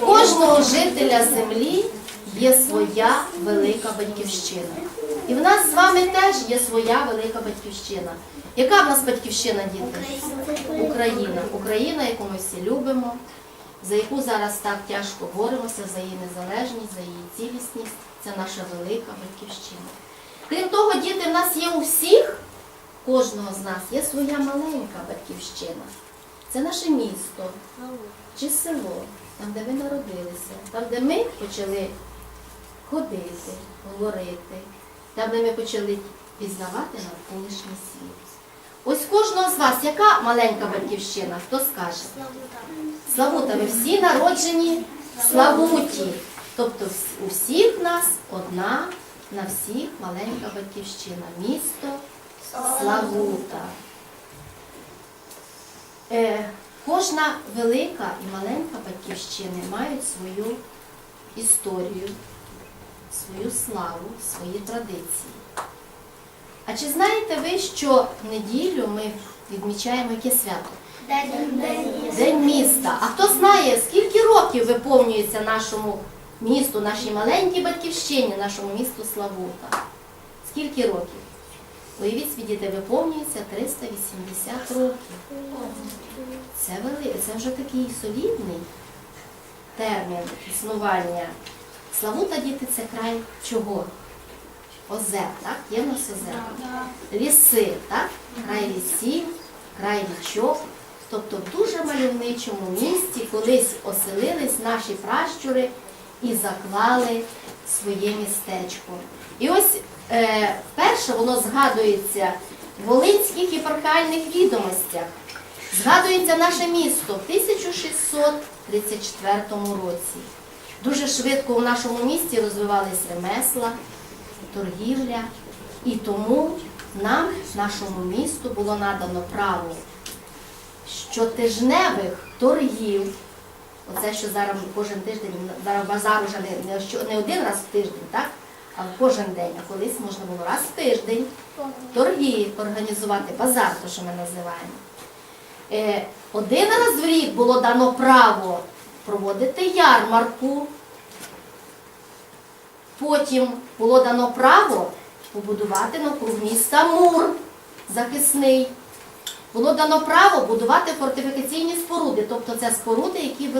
Кожного жителя землі є своя велика батьківщина. І в нас з вами теж є своя велика батьківщина. Яка в нас батьківщина, діти? Україна. Україна, яку ми всі любимо, за яку зараз так тяжко боремося, за її незалежність, за її цілісність. Це наша велика батьківщина. Крім того, діти, в нас є у всіх, кожного з нас є своя маленька батьківщина. Це наше місто чи село, там, де ви народилися, там, де ми почали ходити, говорити, там, де ми почали пізнавати навколишній світ. Ось кожного з вас, яка маленька батьківщина? Хто скаже? Славута, ви всі народжені Славуті. Тобто у всіх нас одна на всіх маленька батьківщина. Місто Славута. Кожна велика і маленька батьківщини мають свою історію, свою славу, свої традиції. А чи знаєте ви, що неділю ми відмічаємо яке свято? День міста. А хто знає, скільки років виповнюється нашому місту, нашій маленькій батьківщині, нашому місту Славута? Скільки років? Уявіть собі, діти, виповнюється 380 років. Це, вели... це вже такий солідний термін існування. Славута, діти, це край чого? Озер, так? Є в нас озера. Ліси, так? Край лісів, край річок. Тобто в дуже мальовничому місті колись оселились наші пращури і заклали своє містечко. І ось вперше воно згадується в Волинських єпархіальних відомостях. Згадується наше місто в 1634 році. Дуже швидко в нашому місті розвивались ремесла, торгівля, і тому нам, нашому місту, було надано право щотижневих торгів. Оце, що зараз кожен тиждень, зараз базар не, не, не один раз в тиждень, так? А кожен день. А колись можна було раз в тиждень торги організувати, базар, то що ми називаємо. Е, один раз в рік було дано право проводити ярмарку. Потім було дано право побудувати навкруг міста мур захисний. Було дано право будувати фортифікаційні споруди, тобто це споруди, які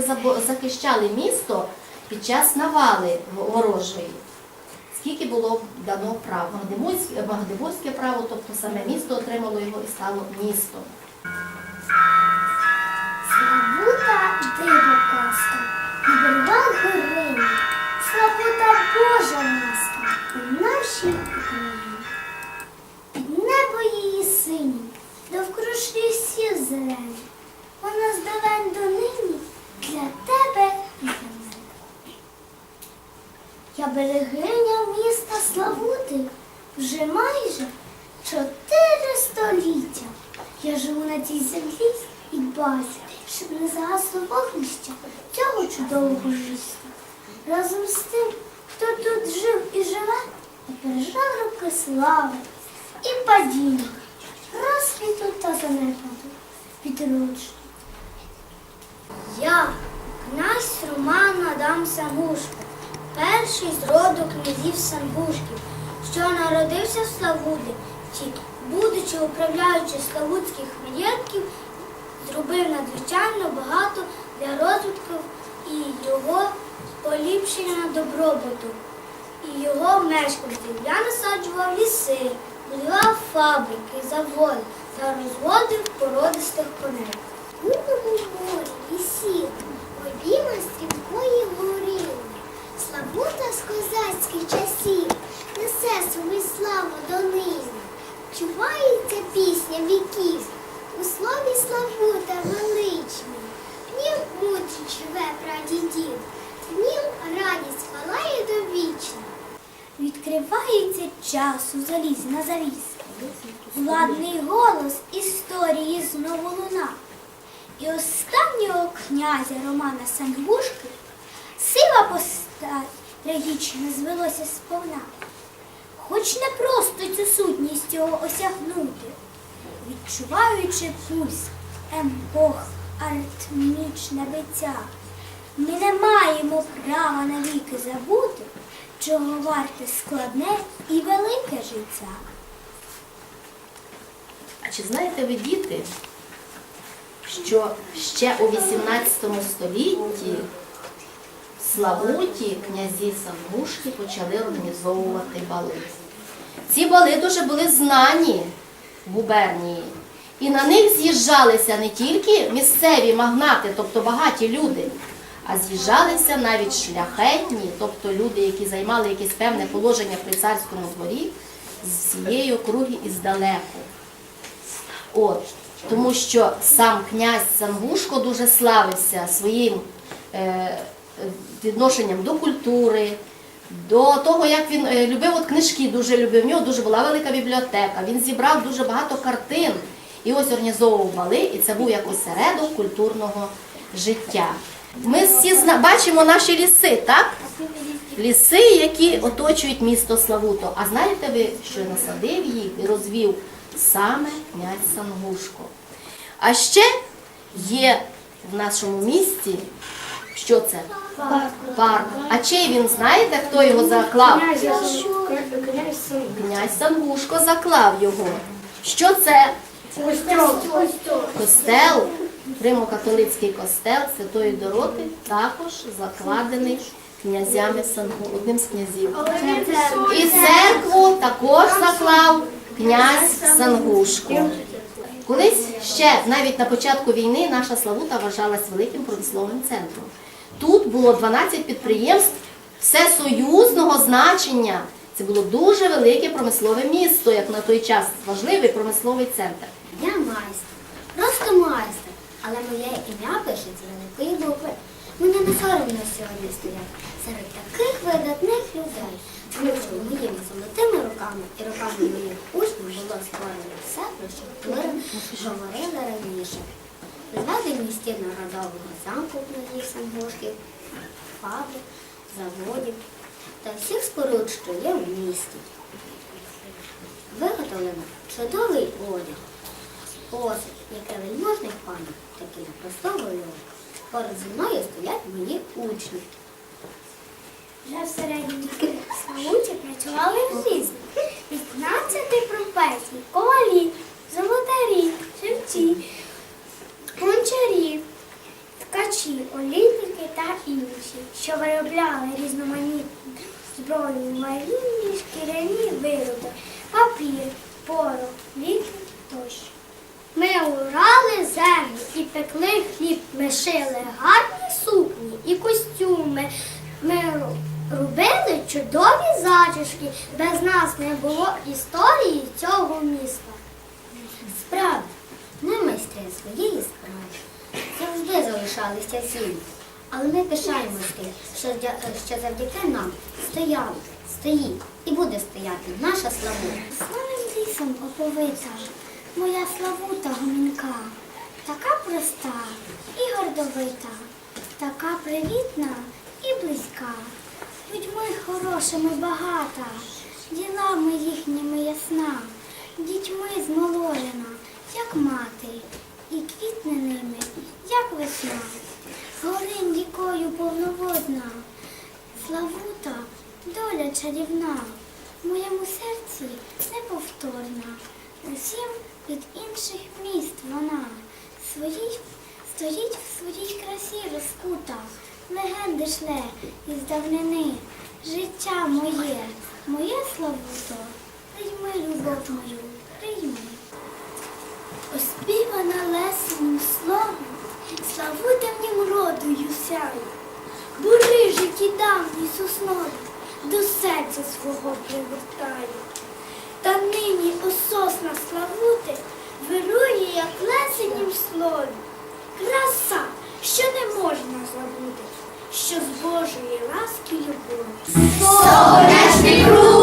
захищали місто під час навали ворожої. Скільки було дано прав? Магдебурзьке, право, тобто саме місто отримало його і стало містом. Славута диво казка, і берегах героїв. Славута Божа ласка у нашій Україні. Під небо її сині, довкруж лісів зелені. Вона здалень до нині для тебе і для мене. Я берегиня міста Славути вже майже чотири століття. Я живу на цій землі і дбаю, щоб не загасло вогнище цього чудового життя. Разом з тим, хто тут жив і живе, пережив роки слави і падіння, розквіту та занепаду, відродження. Я, князь Роман Адам Сангушко, перший з роду князів Сангушків, що народився в Славуті, будучи управляючи славутських маєтків, зробив надзвичайно багато для розвитку і його поліпшення добробуту і його мешканців. Я насаджував ліси, будував фабрики, заводи та розводив породистих коней. Гутному морі, лісів, обійма стрімкої горіли. Славута з козацьких часів несе свою славу донині. Чувається пісня віків, у слові Славута величній. В нім мудрість живе прадідів, в радість палає довічна. Відкривається часу залізна завіска, владний голос історії знову луна. І останнього князя Романа Сангушки сила постать трагічно звелося сповна. Хоч не просто цю сутність його осягнути, відчуваючи пульс емпох аритмічне биття, Ми не маємо права навіки забути, чого варте складне і велике життя. А чи знаєте ви, діти, що ще у 18 столітті Славуті князі Сангушки почали організовувати бали. Ці бали дуже були знані в губернії. І на них з'їжджалися не тільки місцеві магнати, тобто багаті люди, а з'їжджалися навіть шляхетні, тобто люди, які займали якесь певне положення при царському дворі з всієї округи і здалеку. От, тому що сам князь Сангушко дуже славився своїм е, відношенням до культури, до того, як він е, любив от книжки, дуже любив. В нього дуже була велика бібліотека. Він зібрав дуже багато картин і ось організовував бали, і це був як осередок культурного життя. Ми всі бачимо наші ліси, так? Ліси, які оточують місто Славуто. А знаєте ви, що насадив їх і розвів саме князь Сангушко. А ще є в нашому місті, що це? Парк. А чий він знаєте, хто його заклав? Князь Сангушко заклав його. Що це? Костел, Римо-католицький костел Святої Дороти, також закладений князями Сангу, одним з князів. І церкву також заклав князь Сангушко. Колись ще навіть на початку війни наша Славута вважалась великим промисловим центром. Тут було 12 підприємств всесоюзного значення. Це було дуже велике промислове місто, як на той час важливий промисловий центр. Я майстер, просто майстер, але моє ім'я пишеться великої букви. Мені не соромно сьогодні стояти серед таких видатних людей. Тому що моїми золотими руками і руками моїх учнів було створено все, про що говорили раніше. Зведені стіни родового замку князів Сангушків, фабрик, заводів та всіх споруд, що є в місті. Виготовлено чудовий одяг. Посуд, яке вельможних панів, такі простого Поруч зі мною стоять мої учні. Вже в середній Славуті працювали різні. 15 професій, ковалі, золотарі, шевці, ткачі, олійники та інші, що виробляли різноманітну зброю, марінні, шкіряні вироби, папір, порох, ліки тощо. Ми урали землю і пекли хліб, ми шили гарні сукні і костюми. Ми робили чудові зачіски. Без нас не було історії цього міста. Справді, ми майстри своєї справи. Завжди залишалися цілі. Але ми пишаємося що, що завдяки нам стояла, стоїть і буде стояти наша славута. Славним лісом оповита, моя славута гомінка, така проста і гордовита, така привітна і близька. Людьми хорошими багата, ділами їхніми ясна, дітьми змололена, як мати, і квітне ними, як весна. Горин рікою повноводна, Славута, доля чарівна, в моєму серці неповторна. Усім від інших міст вона своїй, стоїть в своїй красі розкута, легенди шле із давнини. Життя моє, моє Славуто, прийми любов мою, прийми. Оспівана лесенім словом, славутим родою сяю. Бури житті давні соснові, до серця свого привертаю. Та нині ососна славути вирує, як лесенім слові. Краса, що не можна забути, що з Божої ласки любові. Сонячний круг,